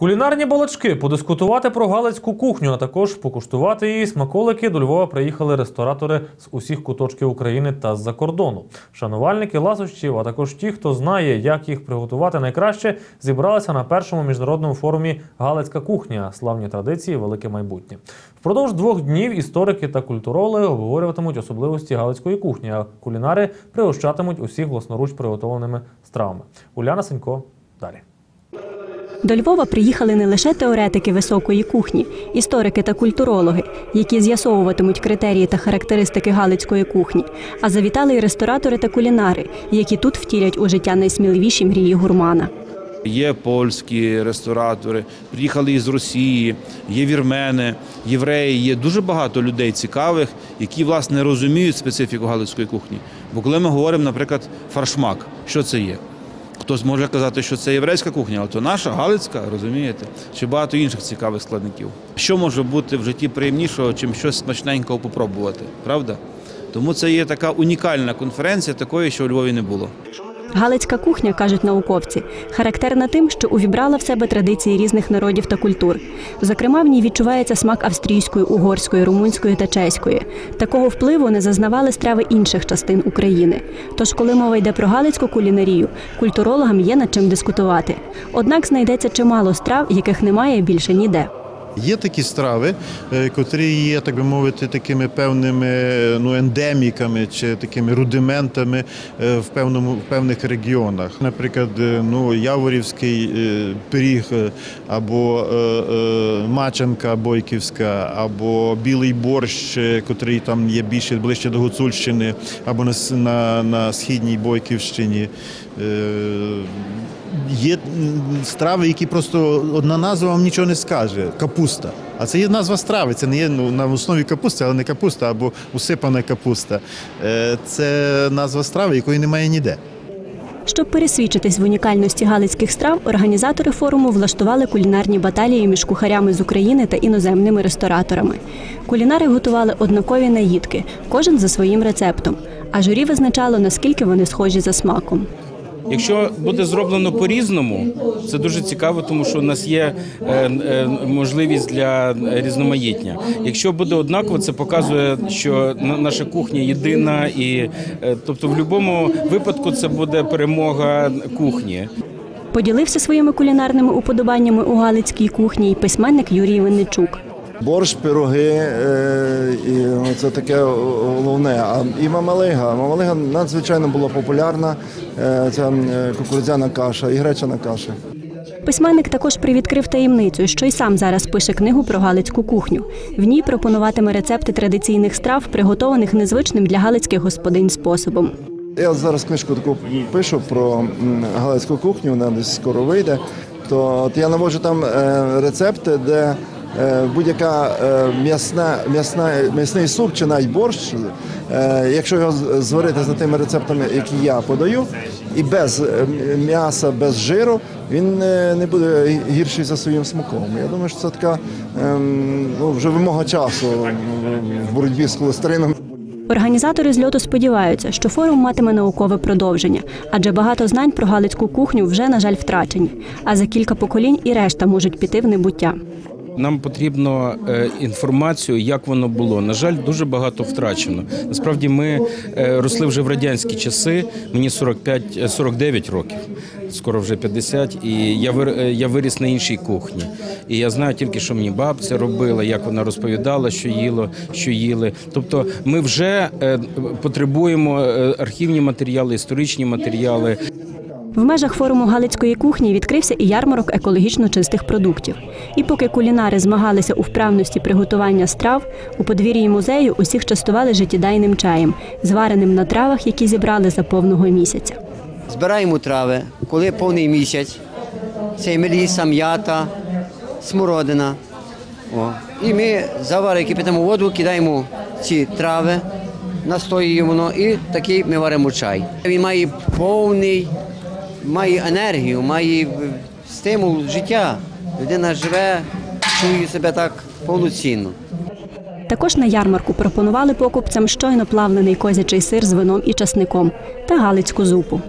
Кулінарні балачки подискутувати про галицьку кухню, а також покуштувати її смаколики. До Львова приїхали ресторатори з усіх куточків України та з-за кордону. Шанувальники ласощів, а також ті, хто знає, як їх приготувати найкраще, зібралися на першому міжнародному форумі Галицька кухня, славні традиції, велике майбутнє. Впродовж двох днів історики та культуроли обговорюватимуть особливості галицької кухні, а кулінари пригощатимуть усіх власноруч приготованими стравами. Уляна Сенько далі. До Львова приїхали не лише теоретики високої кухні, історики та культурологи, які з'ясовуватимуть критерії та характеристики галицької кухні, а завітали й ресторатори та кулінари, які тут втілять у життя найсміливіші мрії гурмана. Є польські ресторатори, приїхали із Росії, є вірмени, євреї. Є дуже багато людей цікавих, які власне розуміють специфіку галицької кухні. Бо коли ми говоримо, наприклад, фаршмак, що це є? Хтось може казати, що це єврейська кухня, але то наша галицька, розумієте, чи багато інших цікавих складників. Що може бути в житті приємнішого, чим щось смачненького попробувати, правда? Тому це є така унікальна конференція, такої, що у Львові не було. Галицька кухня, кажуть науковці, характерна тим, що увібрала в себе традиції різних народів та культур. Зокрема, в ній відчувається смак австрійської, угорської, румунської та чеської. Такого впливу не зазнавали страви інших частин України. Тож, коли мова йде про галицьку кулінарію, культурологам є над чим дискутувати. Однак знайдеться чимало страв, яких немає більше ніде. Є такі страви, е, котрі є, так би мовити, такими певними ну, ендеміками чи такими рудиментами е, в певному в певних регіонах. Наприклад, е, ну, Яворівський пиріг, або мачанка бойківська, або білий борщ, котрий там є більше ближче до Гуцульщини, або на, на, на східній Бойківщині. Є страви, які просто одна назва вам нічого не скаже. Капуста. А це є назва страви. Це не є ну, на основі капусти, але не капуста або усипана капуста. Е, Це назва страви, якої немає ніде. Щоб пересвідчитись в унікальності галицьких страв, організатори форуму влаштували кулінарні баталії між кухарями з України та іноземними рестораторами. Кулінари готували однакові наїдки, кожен за своїм рецептом. А журі визначало, наскільки вони схожі за смаком. Якщо буде зроблено по-різному, це дуже цікаво, тому що у нас є е, е, можливість для різноманіття. Якщо буде однаково, це показує, що на- наша кухня єдина, і е, тобто в будь-якому випадку це буде перемога кухні. Поділився своїми кулінарними уподобаннями у галицькій кухні й письменник Юрій Винничук. Борщ, пироги, е, і ну, це таке головне. А і мамалига. Мамалига надзвичайно була популярна. Це е, кукурудзяна каша і гречана каша. Письменник також привідкрив таємницю, що й сам зараз пише книгу про галицьку кухню. В ній пропонуватиме рецепти традиційних страв, приготованих незвичним для галицьких господинь способом. Я зараз книжку таку пишу про галицьку кухню, вона десь скоро вийде. То от я наводжу там е, рецепти, де будь-яка е, м'ясна, м'ясна, м'ясний суп чи навіть борщ, е, якщо його зварити за тими рецептами, які я подаю, і без е, м'яса, без жиру, він е, не буде гірший за своїм смаком. Я думаю, що це така ем, ну, вже вимога часу в боротьбі з холестерином. Організатори зльоту сподіваються, що форум матиме наукове продовження, адже багато знань про галицьку кухню вже, на жаль, втрачені. А за кілька поколінь і решта можуть піти в небуття. Нам потрібно е, інформацію, як воно було. На жаль, дуже багато втрачено. Насправді, ми е, росли вже в радянські часи. Мені 45, е, 49 років, скоро вже 50, і я е, я виріс на іншій кухні. І я знаю тільки, що мені бабця робила, як вона розповідала, що їло, що їли. Тобто, ми вже е, потребуємо е, архівні матеріали, історичні матеріали. В межах форуму Галицької кухні відкрився і ярмарок екологічно чистих продуктів. І поки кулінари змагалися у вправності приготування страв, у подвір'ї музею усіх частували життєдайним чаєм, звареним на травах, які зібрали за повного місяця. Збираємо трави, коли повний місяць. Це меліса, м'ята, смородина. О. І ми заваримо, кипятимо воду, кидаємо ці трави, настоюємо і такий ми варимо чай. Він має повний, має енергію, має стимул життя. Людина живе, чує себе так повноцінно. Також на ярмарку пропонували покупцям щойно плавлений козячий сир з вином і часником та галицьку зупу.